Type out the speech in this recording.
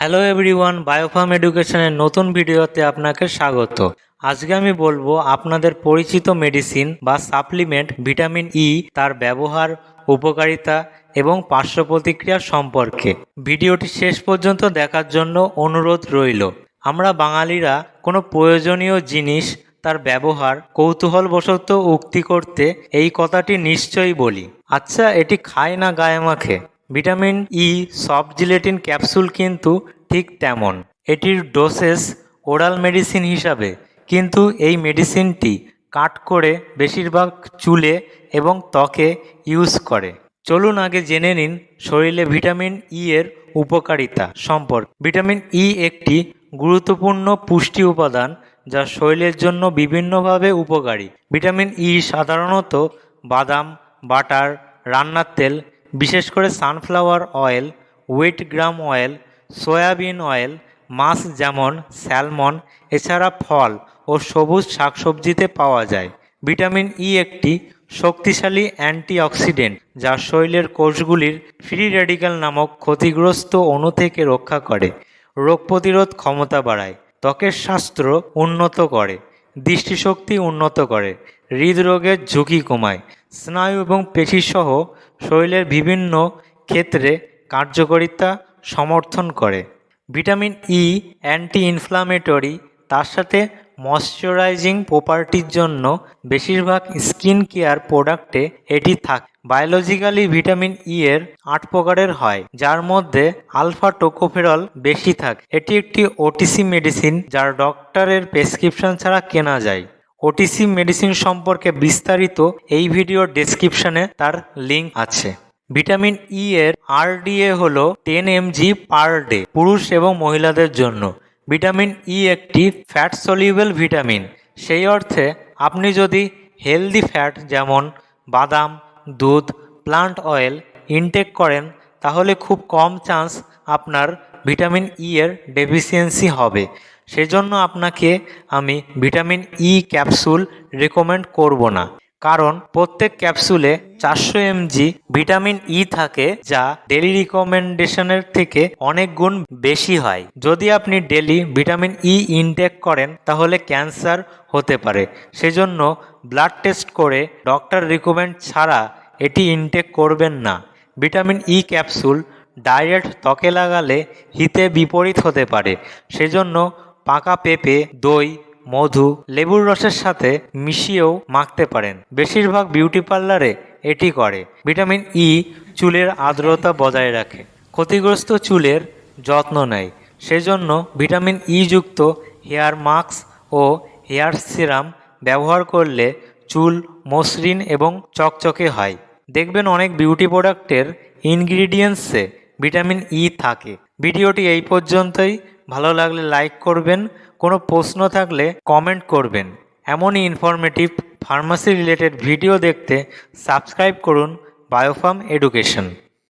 Hello everyone বায়োফার্ম এডুকেশনের নতুন ভিডিওতে আপনাকে স্বাগত। আজকে আমি বলব আপনাদের পরিচিত মেডিসিন বা সাপ্লিমেন্ট ভিটামিন ই তার ব্যবহার, উপকারিতা এবং পার্শ্ব প্রতিক্রিয়া সম্পর্কে। ভিডিওটি শেষ পর্যন্ত দেখার জন্য অনুরোধ রইল। আমরা বাঙালিরা কোনো প্রয়োজনীয় জিনিস, তার ব্যবহার কৌতূহলবশত উক্তি করতে এই কথাটি নিশ্চয়ই বলি। আচ্ছা এটি খায় না গায়ে মাখে? Vitamin E soft gelatin capsule কিন্তু ঠিক তেমন। এটির ডোসেস ওরাল মেডিসিন হিসাবে কিন্তু এই মেডিসিনটি কাট করে বেশিরভাগ চুলে এবং ত্বকে ইউজ করে। চলুন আগে জেনে নিন শরীরে ভিটামিন ই এর উপকারিতা সম্পর্কে। ভিটামিন ই একটি গুরুত্বপূর্ণ পুষ্টি উপাদান যা শরীরের জন্য বিভিন্নভাবে উপকারী। ভিটামিন ই সাধারণত বাদাম, বাটার, রান্নার তেল বিশেষ করে sunflower oil wheat germ oil, soybean oil, মাছ যেমন, স্যালমন, এছাড়া ফল ও সবুজ শাকসবজিতে পাওয়া যায়। ভিটামিন ই একটি শক্তিশালী অ্যান্টিঅক্সিডেন্ট যা শরীরের কোষগুলির ফ্রি রেডিক্যাল নামক ক্ষতিগ্রস্ত অণু থেকে রক্ষা করে, রোগ প্রতিরোধ ক্ষমতা বাড়ায়, ত্বকের স্বাস্থ্য উন্নত করে, দৃষ্টিশক্তি উন্নত করে, হৃদরোগের ঝুঁকি কমায় স্নায়ু এবং পেশিসহ শরীরের বিভিন্ন ক্ষেত্রে কার্যকারিতা সমর্থন করে। ভিটামিন ই অ্যান্টি ইনফ্লামেটরি তার সাথে ময়শ্চারাইজিং প্রপার্টির জন্য বেশিরভাগ স্কিন কেয়ার প্রোডাক্টে এটি থাকে। বায়োলজিক্যালি ভিটামিন ই এর আট প্রকারের হয়, যার মধ্যে আলফা টোকোফেরল বেশি থাকে। এটি একটি ওটিসি মেডিসিন যার ডক্টরের প্রেসক্রিপশন ছাড়া কেনা যায়। ওটিসি মেডিসিন সম্পর্কে বিস্তারিত এই ভিডিওর ডেসক্রিপশনে তার লিঙ্ক আছে। ভিটামিন ই এর আরডিএ হল টেন এমজি পার ডে পুরুষ এবং মহিলাদের জন্য। ভিটামিন ই একটি ফ্যাট সলিউবল ভিটামিন সেই অর্থে আপনি যদি হেলদি ফ্যাট যেমন বাদাম, দুধ প্লান্ট অয়েল ইনটেক করেন, তাহলে খুব কম চান্স আপনার ভিটামিন ই এর ডেফিসিয়েন্সি হবে। সেজন্য আপনাকে আমি ভিটামিন ই ক্যাপসুল রেকমেন্ড করব না। কারণ প্রত্যেক ক্যাপসুলে চারশো এমজি ভিটামিন ই থাকে যা ডেলি রিকমেন্ডেশনের থেকে অনেক গুণ বেশি হয়। যদি আপনি ডেলি ভিটামিন ই ইনটেক করেন, তাহলে ক্যান্সার হতে পারে। সেজন্য ব্লাড টেস্ট করে ডক্টর রিকমেন্ড ছাড়া এটি ইনটেক করবেন না। ভিটামিন ই ক্যাপসুল ডাইরেক্ট ত্বকে লাগালে হিতে বিপরীত হতে পারে। সেজন্য পাকা পেঁপে, দই, মধু, লেবুর রসের সাথে মিশিয়েও মাখতে পারেন। বেশিরভাগ বিউটি পার্লারে এটি করে। ভিটামিন ই চুলের আর্দ্রতা বজায় রাখে। ক্ষতিগ্রস্ত চুলের যত্ন নেয়। সেজন্য ভিটামিন ই যুক্ত হেয়ার মাস্ক ও হেয়ার সিরাম ব্যবহার করলে চুল মসৃণ এবং চকচকে হয়। দেখবেন অনেক বিউটি প্রোডাক্টের ইনগ্রিডিয়েন্টসে ভিটামিন ই থাকে। ভিডিওটি এই পর্যন্তই। ভালো লাগলে লাইক করবেন, কোনো প্রশ্ন থাকলে কমেন্ট করবেন। এমনই ইনফরমেটিভ ফার্মাসি রিলেটেড ভিডিও দেখতে সাবস্ক্রাইব করুন বায়োফার্ম এডুকেশন